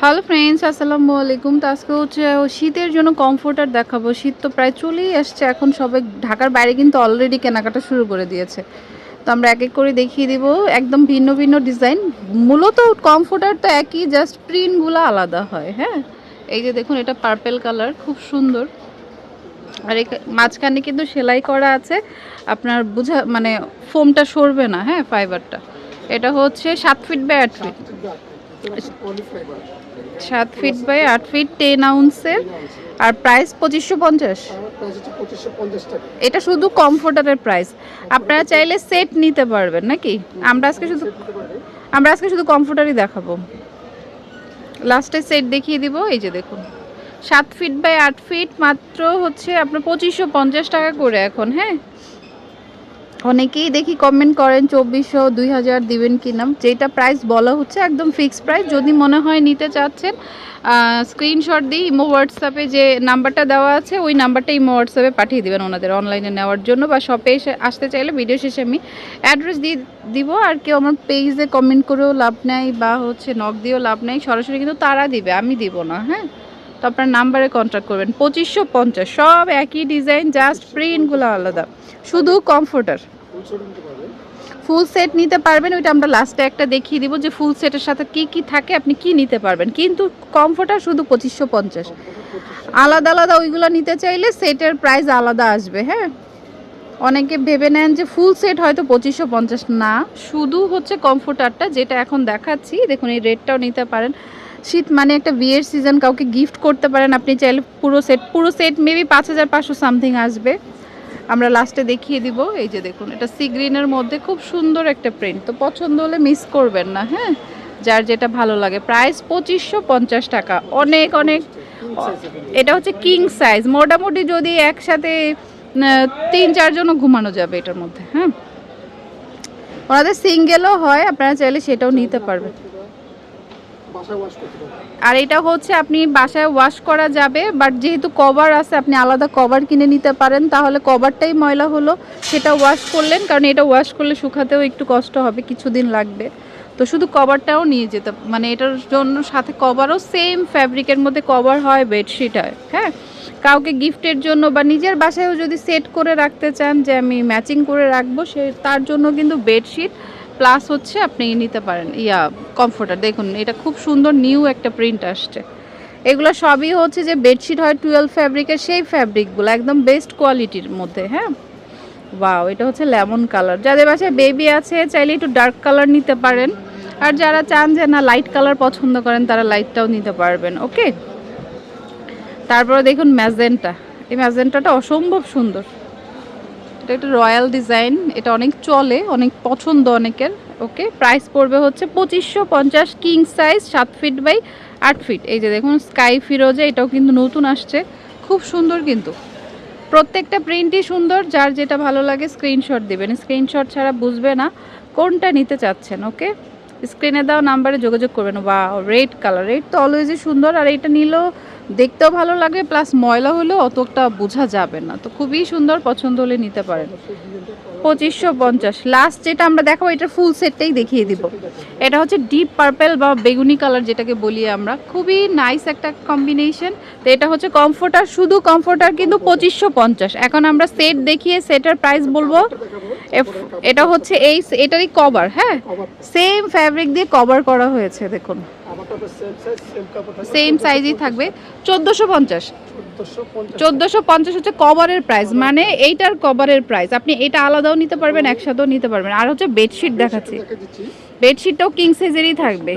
Hello friends আসসালামু আলাইকুম। তো আজকে হচ্ছে শীতের জন্য কমফোর্টার দেখাবো। শীত তো প্রায় চলেই আসছে। এখন সবাই ঢাকার বাইরে কিন্তু অলরেডি কেনাকাটা শুরু করে দিয়েছে। তো আমরা এক এক করে দেখিয়ে দিব। একদম ভিন্ন ভিন্ন ডিজাইন। মূলত কমফোর্টার তো একই জাস্ট প্রিন্টগুলো আলাদা হয় হ্যাঁ? এই যে দেখুন এটা পার্পেল কালার খুব সুন্দর। আর মাঝখানে কিন্তু সেলাই করা আছে। আপনার বুঝা মানে ফোমটা সরবে না হ্যাঁ ফাইবারটা এটা হচ্ছে সাত ফিট বাই আট ফিট সাত ফিট বাই আট ফিট টেন আউন্সের আর প্রাইস পঁচিশশো পঞ্চাশ। এটা শুধু কমফোর্টারের প্রাইস আপনারা চাইলে সেট নিতে পারবেন নাকি? আমরা আজকে শুধু আমরা আজকে শুধু কমফোর্টারই দেখাবো। লাস্টে সেট দেখিয়ে দিব, এই যে দেখুন। সাত ফিট বাই আট ফিট মাত্র হচ্ছে আপনার পঁচিশশো পঞ্চাশ টাকা করে এখন হ্যাঁ? অনেকেই দেখি কমেন্ট করেন, চব্বিশশো দুই হাজার দিবেন কিনা যেটা প্রাইস বলা হচ্ছে একদম ফিক্সড প্রাইস যদি মনে হয় নিতে চাচ্ছেন স্ক্রিনশট দিয়ে ইমো হোয়াটসঅ্যাপে যে নাম্বারটা দেওয়া আছে, ওই নাম্বারটা ইমো হোয়াটসঅ্যাপে পাঠিয়ে দেবেন ওনাদের অনলাইনে নেওয়ার জন্য বা শপে এসে আসতে চাইলে ভিডিও শেষে আমি অ্যাড্রেস দিয়ে দিব। আর কেউ আমার পেজে কমেন্ট করেও লাভ নেই বা হচ্ছে নক দিয়েও লাভ নেই, সরাসরি কিন্তু তারা দিবে, আমি দিব না হ্যাঁ? তো আপনার নাম্বারে কন্ট্যাক্ট করবেন। পঁচিশশো পঞ্চাশ, সব একই ডিজাইন জাস্ট প্রিন্টগুলো আলাদা। শুধু কমফোর্টার ফুল সেট নিতে পারবেন, ওইটা আমরা লাস্টে একটা দেখিয়ে দিব যে ফুল সেটের সাথে কি কি থাকে, আপনি কি নিতে পারবেন। কিন্তু কমফোর্টার শুধু পঁচিশশো পঞ্চাশ। আলাদা আলাদা ওইগুলো নিতে চাইলে সেটের প্রাইস আলাদা আসবে হ্যাঁ? অনেকে ভেবে নেন যে ফুল সেট হয়তো পঁচিশশো পঞ্চাশ না। শুধু হচ্ছে কমফোর্টারটা যেটা এখন দেখাচ্ছি, দেখুন এই রেটটাও নিতে পারেন। শীত মানে একটা বিয়ের সিজন কাউকে গিফট করতে পারেন, আপনি চাইলে পুরো সেট পুরো সেট মেবি পাঁচ হাজার পাঁচশো সামথিং আসবে। আমরা লাস্টে দেখিয়ে দিব, এই যে দেখুন, এটা সি গ্রিনের মধ্যে খুব সুন্দর একটা প্রিন্ট তো পছন্দ হলে মিস করবেন না হ্যাঁ? যার যেটা ভালো লাগে। প্রাইস পঁচিশশো পঞ্চাশ টাকা। অনেক অনেক, এটা হচ্ছে কিং সাইজ মোটামুটি যদি একসাথে তিন চারজনও ঘুমানো যাবে এটার মধ্যে হ্যাঁ? ওনাদের সিঙ্গেলও হয়, আপনারা চাইলে সেটাও নিতে পারবেন। আর এটা হচ্ছে আপনি বাসায় ওয়াশ করা যাবে বাট যেহেতু কভার আছে, আপনি আলাদা কভার কিনে নিতে পারেন, তাহলে কভারটাই ময়লা হলো, সেটা ওয়াশ করলেন, কারণ এটা ওয়াশ করলে শুকাতেও একটু কষ্ট হবে, কিছুদিন লাগবে। তো শুধু কভারটাও নিয়ে যেতে মানে এটার জন্য সাথে কভারও সেম ফ্যাব্রিকের মধ্যে কভার হয় বেডশিট হয় হ্যাঁ? কাউকে গিফটের জন্য বা নিজের বাসায়ও যদি সেট করে রাখতে চান, যে আমি ম্যাচিং করে রাখব, সে, তার জন্য কিন্তু বেডশিট প্লাস হচ্ছে আপনি নিতে পারেন, ইয়া কমফোর্টার দেখুন, এটা খুব সুন্দর নিউ একটা প্রিন্ট আসছে। এগুলো সবই হচ্ছে যে বেডশিট হয় টুয়েলভ ফ্যাব্রিকের সেই ফ্যাব্রিকগুলো একদম বেস্ট কোয়ালিটির মধ্যে হ্যাঁ? ওয়াও এটা হচ্ছে লেমন কালার যাদের বাসায় বেবি আছে, চাইলে একটু ডার্ক কালার নিতে পারেন। আর যারা চান যে না লাইট কালার পছন্দ করেন, তারা লাইটটাও নিতে পারবেন ওকে তারপরে দেখুন ম্যাজেন্টা। এই ম্যাজেন্টাটা অসম্ভব সুন্দর। এটা একটা রয়্যাল ডিজাইন, এটা অনেক চলে, অনেক পছন্দ অনেকের, ওকে? প্রাইস পড়বে হচ্ছে পঁচিশশো পঞ্চাশ কিং সাইজ সাত ফিট বাই আট ফিট এই যে দেখুন স্কাই ফিরোজে, এটাও কিন্তু নতুন আসছে, খুব সুন্দর কিন্তু। প্রত্যেকটা প্রিন্টই সুন্দর, যার যেটা ভালো লাগে স্ক্রিনশট দিবেন। স্ক্রিনশট ছাড়া বুঝবে না কোনটা নিতে চাচ্ছেন, ওকে? স্ক্রিনে দেওয়া নাম্বারে যোগাযোগ করবেন। বা রেড কালার রেড তো অলওয়েজই সুন্দর, আর এটা নিলেও দেখতেও ভালো লাগবে প্লাস ময়লা হলেও অতটা বোঝা যাবে না। তো খুবই সুন্দর পছন্দ হলে নিতে পারেন। পঁচিশশো পঞ্চাশ। লাস্ট যেটা আমরা দেখাবো এটা ফুল সেটটাই দেখিয়ে দিব। এটা হচ্ছে ডিপ পার্পেল বা বেগুনি কালার যেটাকে বলি আমরা। খুবই নাইস একটা কম্বিনেশন তো এটা হচ্ছে কমফোর্টার শুধু কমফোর্টার কিন্তু পঁচিশশো পঞ্চাশ। এখন আমরা সেট দেখিয়ে সেটার প্রাইস বলব। এটা হচ্ছে এই এটারই কভার হ্যাঁ? সেম ফ্যাব্রিক দিয়ে কভার করা হয়েছে দেখুন। সেম সাইজই থাকবে। চোদ্দোশো পঞ্চাশ। চোদ্দোশো পঞ্চাশ। হচ্ছে কভারের প্রাইস মানে এইটার কভারের প্রাইস আপনি এটা আলাদাও নিতে পারবেন একসাথেও নিতে পারবেন। আর হচ্ছে বেডশিট দেখাচ্ছি। বেডশিটটাও কিং সাইজেরই থাকবে।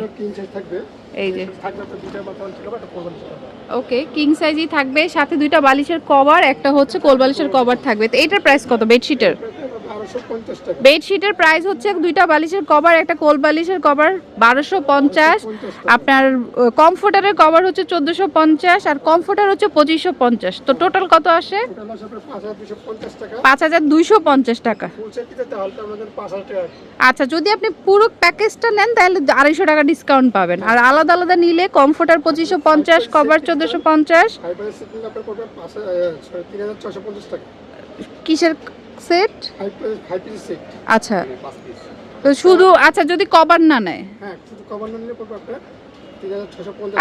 এই যে। ওকে কিং সাইজই থাকবে। সাথে দুইটা বালিশের কভার একটা হচ্ছে কোল বালিশের কভার থাকবে। তো এটার প্রাইস কত বেডশিটের বেডশিটের প্রাইস হচ্ছে দুইটা বালিশের কভার একটা কোল বালিশের কভার বারোশো পঞ্চাশ। আপনার কমফোর্টারের কভার হচ্ছে চোদ্দোশো পঞ্চাশ আর কমফোর্টার হচ্ছে পঁচিশশো পঞ্চাশ। তো টোটাল কত আসে? পাঁচ হাজার দুইশো পঞ্চাশ টাকা। আচ্ছা যদি আপনি পুরো প্যাকেজটা নেন তাহলে আড়াইশো টাকা ডিসকাউন্ট পাবেন। আর আলাদা আলাদা নিলে কমফোর্টার পঁচিশশো পঞ্চাশ কভার চোদ্দোশো পঞ্চাশ। কিসের সেট? আচ্ছা। তো শুধু আচ্ছা যদি কভার না নেয়? হ্যাঁ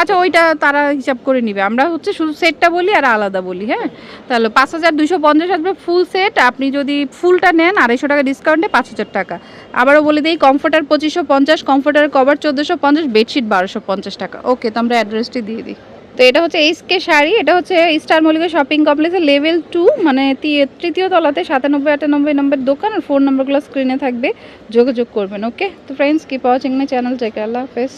আচ্ছা ওইটা তারা হিসাব করে নিবে। আমরা হচ্ছে শুধু সেটটা বলি আর আলাদা বলি হ্যাঁ? তাহলে পাঁচ হাজার দুইশো পঞ্চাশ আসবে ফুল সেট আপনি যদি ফুলটা নেন আড়াইশো টাকা ডিসকাউন্টে পাঁচ হাজার টাকা। আবারও বলে দিই কমফোর্টার পঁচিশশো পঞ্চাশ কমফোর্টার কভার চোদ্দোশো পঞ্চাশ বেডশিট বারোশো পঞ্চাশ টাকা। ওকে তো আমরা অ্যাড্রেসটি দিয়ে দিই। তো এটা হচ্ছে এইচকে শাড়ি, এটা হচ্ছে স্টার মলিকের শপিং কমপ্লেক্সের লেভেল টু মানে তৃতীয় তলাতে সাতানব্বই, আটানব্বই নম্বর দোকান আর ফোন নম্বরগুলো স্ক্রিনে থাকবে, যোগাযোগ করবেন ওকে তো friends keep watching my channel take আল্লাহ হাফেজ।